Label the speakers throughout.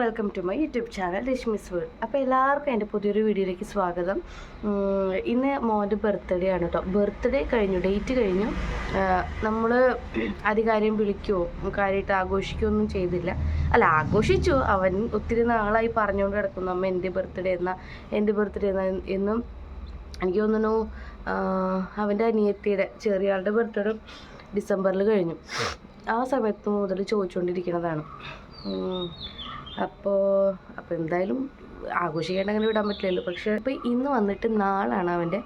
Speaker 1: Welcome to my YouTube channel Rashmi's world അപ്പോൾ എല്ലാവർക്കും എന്റെ പുതിയൊരു വീഡിയോയിലേക്ക് സ്വാഗതം. ഇന്ന് മോന്റെ ബർത്ത്ഡേ ആണ് കേട്ടോ ബർത്ത്ഡേ കഴിഞ്ഞു ഡേറ്റ് കഴിഞ്ഞു. നമ്മൾ അധികാരം വിളിക്കുകയോ കാര്യമായിട്ട് ആഘോഷിക്കുകയോ ഒന്നും ചെയ്തില്ല. അല്ല ആഘോഷിച്ചു. അവൻ ഒത്തിരി നാളായി പറഞ്ഞുകൊണ്ട് കിടക്കുന്നു. അമ്മ എന്റെ ബർത്ത്ഡേ എന്നാ എന്റെ ബർത്ത്ഡേ എന്നാ എന്നും എനിക്ക് തോന്നുന്നു അവന്റെ അനിയത്തിയുടെ ചെറിയ ആളുടെ ബർത്ത്ഡേ ഡിസംബറിൽ കഴിഞ്ഞു. ആ സമയത്ത് മുതൽ ചോദിച്ചുകൊണ്ടിരിക്കുന്നതാണ് അപ്പോൾ അപ്പോൾ എന്തായാലും ആഘോഷിക്കേണ്ട അങ്ങനെ വിടാൻ പറ്റില്ലല്ലോ. പക്ഷേ ഇപ്പോൾ ഇന്ന് വന്നിട്ട് നാളാണ് അവന്റെ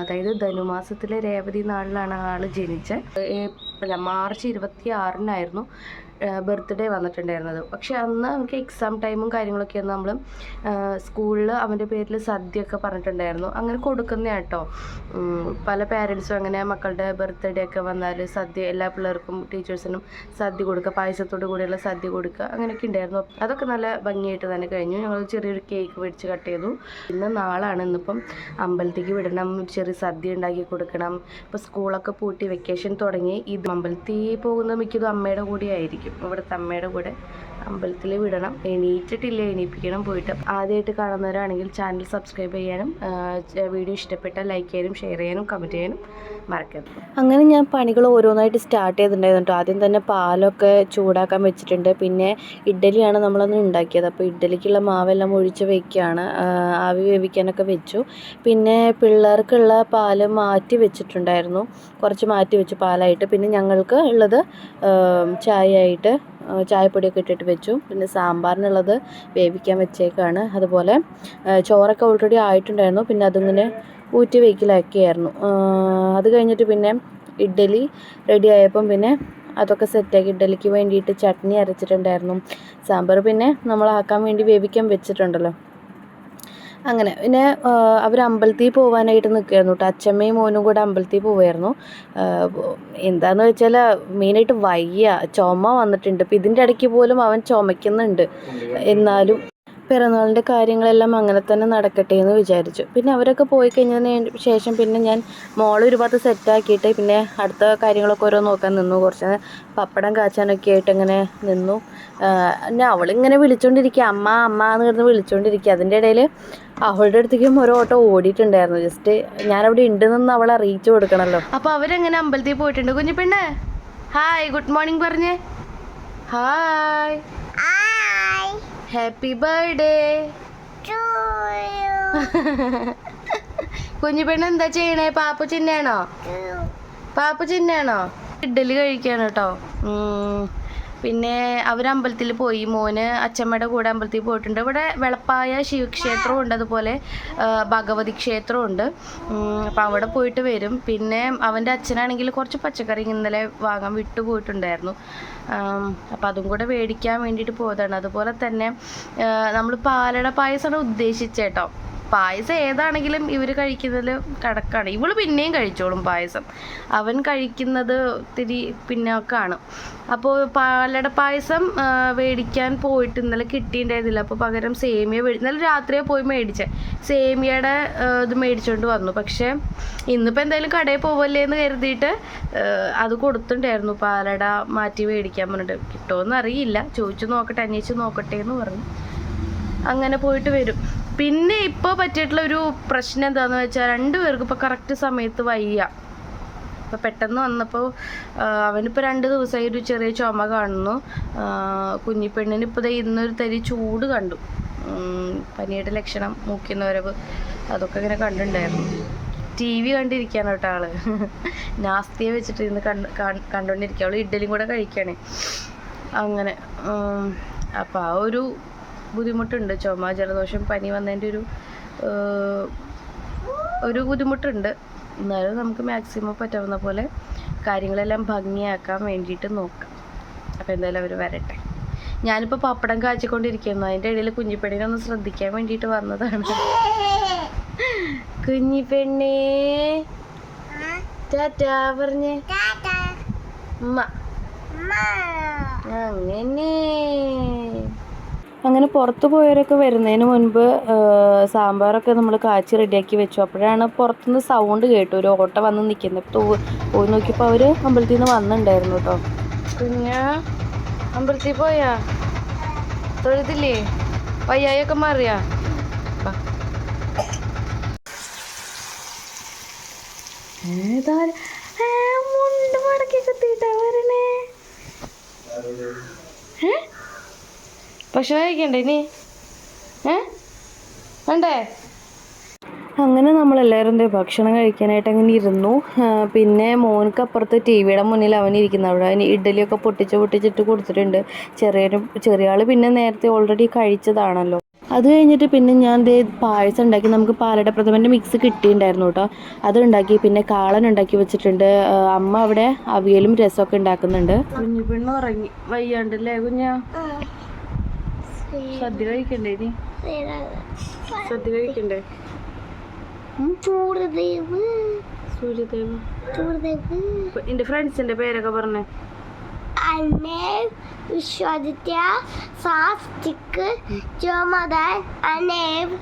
Speaker 1: അതായത് ധനുമാസത്തിലെ രേവതി നാളിലാണ് ആൾ ജനിച്ചത്. അല്ല മാർച്ച് ഇരുപത്തി ആറിനായിരുന്നു ബർത്ത്ഡേ വന്നിട്ടുണ്ടായിരുന്നത്. പക്ഷെ അന്ന് അവർക്ക് എക്സാം ടൈമും കാര്യങ്ങളൊക്കെ ആയിരുന്നു. നമ്മൾ സ്കൂളിൽ അവന്റെ പേരിൽ സദ്യയൊക്കെ പറഞ്ഞിട്ടുണ്ടായിരുന്നു. അങ്ങനെ കൊടുക്കുന്ന കേട്ടോ പല പാരൻസും അങ്ങനെ മക്കളുടെ ബർത്ത്ഡേ ഒക്കെ വന്നാൽ സദ്യ എല്ലാ പിള്ളേർക്കും ടീച്ചേഴ്സിനും സദ്യ കൊടുക്കുക പായസത്തോട് കൂടിയുള്ള സദ്യ കൊടുക്കുക അങ്ങനെയൊക്കെ ഉണ്ടായിരുന്നു. അതൊക്കെ നല്ല ഭംഗിയായിട്ട് തന്നെ കഴിഞ്ഞു. ഞങ്ങൾ ചെറിയൊരു കേക്ക് മേടിച്ച് കട്ട് ചെയ്തു. ഇന്ന് നാളാണ് ഇന്നിപ്പം അമ്പലത്തേക്ക് വിടണം ചെറിയ സദ്യ ഉണ്ടാക്കി കൊടുക്കണം. ഇപ്പോൾ സ്കൂളൊക്കെ പൂട്ടി വെക്കേഷൻ തുടങ്ങി. ഇത് അമ്പലത്തിൽ പോകുന്ന മിക്കതും അമ്മയുടെ കൂടെ ആയിരിക്കും ഇവിടുത്തെ അമ്മയുടെ കൂടെ അമ്പലത്തിൽ വിടണം. എണീറ്റിട്ടില്ല എണീപ്പിക്കണം പോയിട്ട്. ആദ്യമായിട്ട് കാണുന്നവരാണെങ്കിൽ ചാനൽ സബ്സ്ക്രൈബ് ചെയ്യാനും വീഡിയോ ഇഷ്ടപ്പെട്ടാൽ ലൈക്ക് ചെയ്യാനും ഷെയർ ചെയ്യാനും കമന്റ് ചെയ്യാനും മറക്കരുത്. അങ്ങനെ ഞാൻ പണികൾ ഓരോന്നായിട്ട് സ്റ്റാർട്ട് ചെയ്തിട്ടുണ്ടായിരുന്നു ആദ്യം തന്നെ പാലൊക്കെ ചൂടാക്കാൻ വെച്ചിട്ടുണ്ട്. പിന്നെ ഇഡ്ഡലിയാണ് നമ്മളന്ന് ഉണ്ടാക്കിയത്. അപ്പോൾ ഇഡ്ഡലിക്കുള്ള മാവെല്ലാം ഒഴിച്ച് വെക്കുകയാണ്. ആവി വേവിക്കാനൊക്കെ വെച്ചു. പിന്നെ പിള്ളേർക്കുള്ള പാൽ മാറ്റി വെച്ചിട്ടുണ്ടായിരുന്നു. കുറച്ച് മാറ്റി വെച്ചു പാലായിട്ട്. പിന്നെ ഞങ്ങൾക്ക് ഉള്ളത് ചായ ചായയായിട്ട് ആ, ചായപ്പൊടിയൊക്കെ ഇട്ടിട്ട് വെച്ചു. പിന്നെ സാമ്പാറിനുള്ളത് വേവിക്കാൻ വെച്ചേക്കാണ്. അതുപോലെ ചോറൊക്കെ ഓൾറെഡി ആയിട്ടുണ്ടായിരുന്നു. പിന്നെ അതിങ്ങനെ ഊറ്റി വെക്കലാക്കിയായിരുന്നു. അത് കഴിഞ്ഞിട്ട് പിന്നെ ഇഡ്ഡലി റെഡി ആയപ്പം പിന്നെ അതൊക്കെ സെറ്റാക്കി ഇഡ്ഡലിക്ക് വേണ്ടിയിട്ട് ചട്നി അരച്ചിട്ടുണ്ടായിരുന്നു. സാമ്പാർ പിന്നെ നമ്മളാക്കാൻ വേണ്ടി വേവിക്കാൻ വെച്ചിട്ടുണ്ടല്ലോ. അങ്ങനെ. പിന്നെ അവർ അമ്പലത്തിൽ പോകാനായിട്ട് നിൽക്കുകയായിരുന്നു കേട്ടോ അച്ഛമ്മയും മോനും കൂടെ അമ്പലത്തിൽ പോവായിരുന്നു. എന്താന്ന് വെച്ചാൽ മെയിനായിട്ട് വയ്യ. ചുമ വന്നിട്ടുണ്ട്. ഇപ്പം ഇതിന്റെ ഇടയ്ക്ക് പോലും അവൻ ചുമയ്ക്കുന്നുണ്ട് എന്നാലും പിറന്നാളിന്റെ കാര്യങ്ങളെല്ലാം അങ്ങനെ തന്നെ നടക്കട്ടെ എന്ന് വിചാരിച്ചു. പിന്നെ അവരൊക്കെ പോയി കഴിഞ്ഞതിന് ശേഷം പിന്നെ ഞാൻ മോൾ ഒരു ഭാഗത്ത് സെറ്റാക്കിയിട്ട് പിന്നെ അടുത്ത കാര്യങ്ങളൊക്കെ ഓരോ നോക്കാൻ നിന്നു. കുറച്ച് പപ്പടം കാച്ചാനൊക്കെ ആയിട്ട് ഇങ്ങനെ നിന്നു. പിന്നെ അവളിങ്ങനെ വിളിച്ചുകൊണ്ടിരിക്കുക അമ്മ അമ്മ എന്ന് കിടന്ന് വിളിച്ചുകൊണ്ടിരിക്കുക അതിന്റെ ഇടയിൽ അവളുടെ അടുത്തേക്കും ഒരു ഓട്ടോ ഓടിയിട്ടുണ്ടായിരുന്നു. ജസ്റ്റ് ഞാനവിടെ ഉണ്ടെന്ന് അവളെ അറിയിച്ചു കൊടുക്കണമല്ലോ അപ്പോൾ അവരെങ്ങനെ അമ്പലത്തിൽ പോയിട്ടുണ്ട് കുഞ്ഞു പെണ്ണ് ഹായ് ഗുഡ് മോർണിംഗ് പറഞ്ഞേ. ഹായ് ഹാപ്പി ബർത്ത്ഡേ കുഞ്ഞു പെണ്ണ് എന്താ ചെയ്യണേ? പാപ്പു ചിന്നാണോ പാപ്പു ചിന്നാണോ ഇഡ്ഡലി കഴിക്കാണ് കേട്ടോ. ഉം. പിന്നെ അവർ അമ്പലത്തിൽ പോയി. മോന് അച്ഛമ്മയുടെ കൂടെ അമ്പലത്തിൽ പോയിട്ടുണ്ട്. ഇവിടെ വെളപ്പായ ശിവക്ഷേത്രവും ഉണ്ട്. അതുപോലെ ഭഗവതി ക്ഷേത്രവും ഉണ്ട്. അപ്പം അവിടെ പോയിട്ട് വരും. പിന്നെ അവന്റെ അച്ഛനാണെങ്കിൽ കുറച്ച് പച്ചക്കറി ഇന്നലെ വാങ്ങാൻ വിട്ടു പോയിട്ടുണ്ടായിരുന്നു അപ്പം അതും കൂടെ മേടിക്കാൻ വേണ്ടിയിട്ട് പോയതാണ്. അതുപോലെ തന്നെ നമ്മൾ പാലട പായസമാണ് ഉദ്ദേശിച്ചേട്ടോ പായസം ഏതാണെങ്കിലും ഇവർ കഴിക്കുന്നതിൽ കടക്കാണ് ഇവൾ പിന്നെയും കഴിച്ചോളും പായസം. അവൻ കഴിക്കുന്നത് ഇത്തിരി പിന്നോക്കാണ്. അപ്പോൾ പാലട പായസം മേടിക്കാൻ പോയിട്ട് ഇന്നലെ കിട്ടിയിട്ടുണ്ടായിരുന്നില്ല. അപ്പോൾ പകരം സേമിയ മേടി ഇന്നലെ രാത്രിയെ പോയി മേടിച്ചേ. സേമിയയുടെ ഇത് മേടിച്ചുകൊണ്ട് വന്നു. പക്ഷേ ഇന്നിപ്പോൾ എന്തായാലും കടയിൽ പോവല്ലേ എന്ന് കരുതിയിട്ട് അത് കൊടുത്തിട്ടുണ്ടായിരുന്നു. പാലട മാറ്റി മേടിക്കാൻ പറഞ്ഞിട്ട്. കിട്ടുമോ അറിയില്ല. ചോദിച്ചു നോക്കട്ടെ അന്വേഷിച്ച് നോക്കട്ടെ എന്ന് പറഞ്ഞു. അങ്ങനെ പോയിട്ട് വരും. പിന്നെ ഇപ്പോൾ പറ്റിയിട്ടുള്ള ഒരു പ്രശ്നം എന്താണെന്ന് വെച്ചാൽ രണ്ടുപേർക്കും ഇപ്പോൾ കറക്റ്റ് സമയത്ത് വയ്യ. അപ്പോൾ പെട്ടെന്ന് വന്നപ്പോൾ അവനിപ്പോൾ രണ്ട് ദിവസമായി ഒരു ചെറിയ ചുമ കാണുന്നു. കുഞ്ഞിപ്പെണ്ണിന് ഇപ്പോൾ ഇന്നൊരു തരി ചൂട് കണ്ടു. പനിയുടെ ലക്ഷണം മൂക്കുന്ന വരവ് അതൊക്കെ ഇങ്ങനെ കണ്ടിട്ടുണ്ടായിരുന്നു. ടി വി കണ്ടിരിക്കുകയാണ് കേട്ടോ ആൾ. നാസ്തിയെ വെച്ചിട്ട് ഇന്ന് കണ്ട് കാണ്- കണ്ടുകൊണ്ടിരിക്കുക അവൾ ഇഡ്ഡലിയും കൂടെ കഴിക്കുകയാണ് അങ്ങനെ അപ്പോൾ ആ ഒരു ബുദ്ധിമുട്ടുണ്ട്. ചുമ ജലദോഷം പനി വന്നതിന്റെ ഒരു ഒരു ബുദ്ധിമുട്ടുണ്ട്. എന്നാലും നമുക്ക് മാക്സിമം പറ്റാവുന്ന പോലെ കാര്യങ്ങളെല്ലാം ഭംഗിയാക്കാൻ വേണ്ടിയിട്ട് നോക്കാം. അപ്പോൾ എന്തായാലും അവർ വരട്ടെ. ഞാനിപ്പോൾ പപ്പടം കാച്ചിക്കൊണ്ടിരിക്കുന്നു. അതിന്റെ ഇടയിൽ കുഞ്ഞിപ്പെണ്ണിനെ ഒന്ന് ശ്രദ്ധിക്കാൻ വേണ്ടിയിട്ട് വന്നതാണ്. കുഞ്ഞിപ്പെണ്ണേ. ടാറ്റാ പറഞ്ഞേ. അങ്ങനെ. അങ്ങനെ പുറത്ത് പോയവരൊക്കെ വരുന്നതിന് മുൻപ് സാമ്പാറൊക്കെ നമ്മൾ കാച്ചി റെഡിയാക്കി വെച്ചു. അപ്പോഴാണ് പുറത്തുനിന്ന് സൗണ്ട് കേട്ടു. ഒരു ഓട്ട വന്ന് നിൽക്കുന്നത് പോയി നോക്കിയപ്പോൾ അവർ അമ്പലത്തിൽ നിന്ന് വന്നിട്ടുണ്ടായിരുന്നു കേട്ടോ കുഞ്ഞ അമ്പലത്തിൽ പോയാ? തൊഴുതില്ലേ? വയ്യായൊക്കെ മാറിയാ? മുണ്ട് മടക്കി കുത്തിയിട്ടാ വരണേ? ഏ? ഭക്ഷണം കഴിക്കണ്ടേ ഇനി? ഏ? വേണ്ടേ? അങ്ങനെ നമ്മളെല്ലാവരും ദേ ഭക്ഷണം കഴിക്കാനായിട്ട് അങ്ങനെ ഇരുന്നു. പിന്നെ മോനക്ക് അപ്പുറത്ത് ടി വിയുടെ മുന്നിൽ അവൻ ഇരിക്കുന്നു അവിടെ അവന് ഇഡ്ഡലിയൊക്കെ പൊട്ടിച്ച് പൊട്ടിച്ചിട്ട് കൊടുത്തിട്ടുണ്ട്. ചെറിയൊരു ചെറിയ ആൾ പിന്നെ നേരത്തെ ഓൾറെഡി കഴിച്ചതാണല്ലോ. അത് കഴിഞ്ഞിട്ട് പിന്നെ ഞാൻ ദേ പായസം ഉണ്ടാക്കി നമുക്ക് പാലട പ്രഥമന്റെ മിക്സ് കിട്ടിയിട്ടുണ്ടായിരുന്നു കേട്ടോ. അത് ഉണ്ടാക്കി പിന്നെ കാളൻ ഉണ്ടാക്കി വെച്ചിട്ടുണ്ട്. അമ്മ അവിടെ അവിയലും രസമൊക്കെ ഉണ്ടാക്കുന്നുണ്ട്. കുഞ്ഞു പെണ്ണ് ഉറങ്ങി വയ്യാണ്ടല്ലേ കുഞ്ഞ? സദ്യ കഴിക്കണ്ടേ ഇനി? സദ്യ കഴിക്കണ്ടേ? സൂര്യദേവ്.
Speaker 2: സൂര്യദേവ്.
Speaker 1: എന്റെ ഫ്രണ്ട്സിന്റെ പേരൊക്കെ പറഞ്ഞേ.
Speaker 2: സാസ്റ്റിക് അനേവ്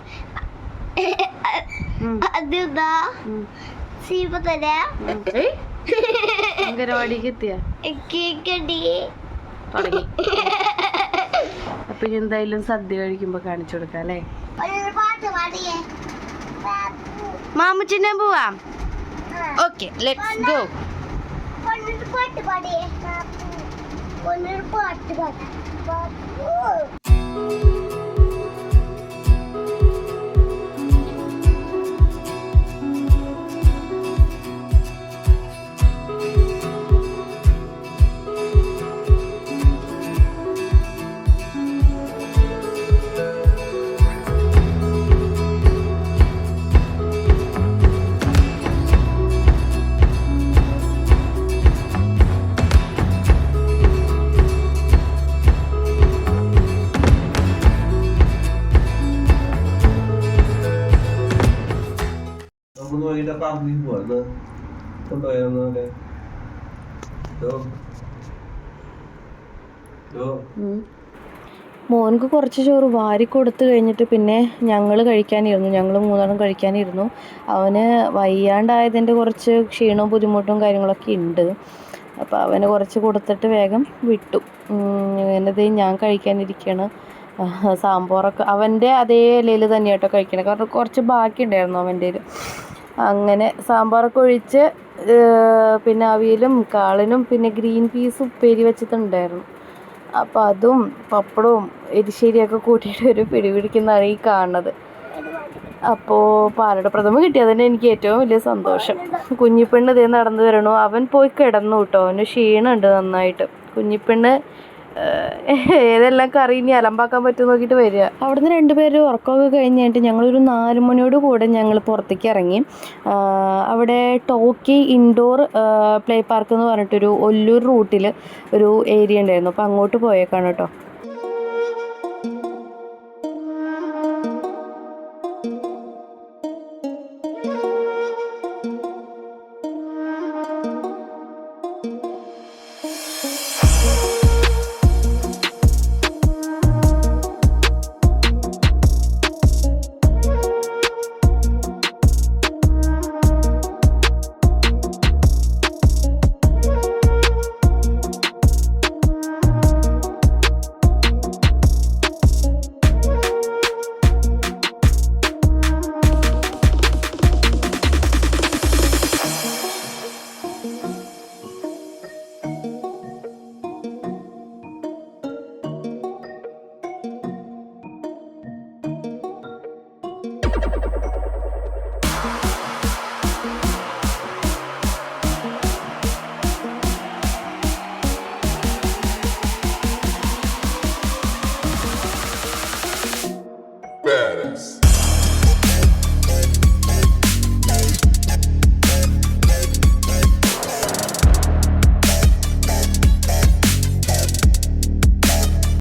Speaker 1: അംഗനവാടിക്ക് എത്തിയ?
Speaker 2: കേക്കടി.
Speaker 1: തുടങ്ങി. അപ്പൊ ഇനി എന്തായാലും സദ്യ കഴിക്കുമ്പോ കാണിച്ചു കൊടുക്കാം അല്ലേ?
Speaker 2: മാമുച്ചിന്റെ പാട്ട്
Speaker 1: പോവാം. ഓക്കെ ലെറ്റ്സ് ഗോ
Speaker 2: പാട്ട് പാടിയേ. ഒന്നൊരു പാട്ട് പാടാം.
Speaker 3: നമുക്ക് വൈകിട്ട് പാർക്കിൽ പോവാ എന്നാ കൊണ്ടുപോയാന്നല്ലേ
Speaker 1: മോൻക്ക് കുറച്ച് ചോറ് വാരി കൊടുത്തു കഴിഞ്ഞിട്ട് പിന്നെ ഞങ്ങൾ കഴിക്കാനിരുന്നു. ഞങ്ങൾ മൂന്നാളും കഴിക്കാനിരുന്നു. അവന് വയ്യാണ്ടായതിന്റെ കുറച്ച് ക്ഷീണവും ബുദ്ധിമുട്ടും കാര്യങ്ങളൊക്കെ ഉണ്ട് അപ്പോൾ അവന് കുറച്ച് കൊടുത്തിട്ട് വേഗം വിട്ടു. എന്നത് ഞാൻ കഴിക്കാനിരിക്കുകയാണ് സാമ്പാറൊക്കെ അവന്റെ അതേ ഇലയിൽ തന്നെയാട്ടോ കഴിക്കണേ. കാരണം കുറച്ച് ബാക്കി ഉണ്ടായിരുന്നു അവന്റെ അങ്ങനെ സാമ്പാറൊക്കെ ഒഴിച്ച് പിന്നെ അവിയലും കാളനും പിന്നെ ഗ്രീൻ പീസ് ഉപ്പേരി വെച്ചിട്ടുണ്ടായിരുന്നു. അപ്പോൾ അതും പപ്പടവും എരിശ്ശേരിയൊക്കെ കൂട്ടിയിട്ട് ഒരു പിടി പിടിക്കുന്നതാണ് ഈ കാണുന്നത്. അപ്പോൾ പാലട പ്രഥമ കിട്ടിയത് തന്നെ എനിക്ക് ഏറ്റവും വലിയ സന്തോഷം. കുഞ്ഞിപ്പെണ്ണ് ഇതേ നടന്നു വരണു. അവൻ പോയി കിടന്നു കേട്ടോ. അവന് ക്ഷീണമുണ്ട് നന്നായിട്ട്. കുഞ്ഞിപ്പെണ്ണ് ഏതെല്ലാം കറി ഇനി അലമ്പാക്കാൻ പറ്റും നോക്കിയിട്ട് വരിക. അവിടുന്ന് രണ്ടുപേരും ഉറക്കമൊക്കെ കഴിഞ്ഞിട്ട് ഞങ്ങളൊരു നാല് മണിയോട് കൂടെ ഞങ്ങൾ പുറത്തേക്ക് ഇറങ്ങി. അവിടെ ടോക്കി ഇൻഡോർ പ്ലേ പാർക്ക് എന്ന് പറഞ്ഞിട്ടൊരു ഒല്ലൂർ റൂട്ടിൽ ഒരു ഏരിയ ഉണ്ടായിരുന്നു. അപ്പോൾ അങ്ങോട്ട് പോയേക്കാണ് കേട്ടോ.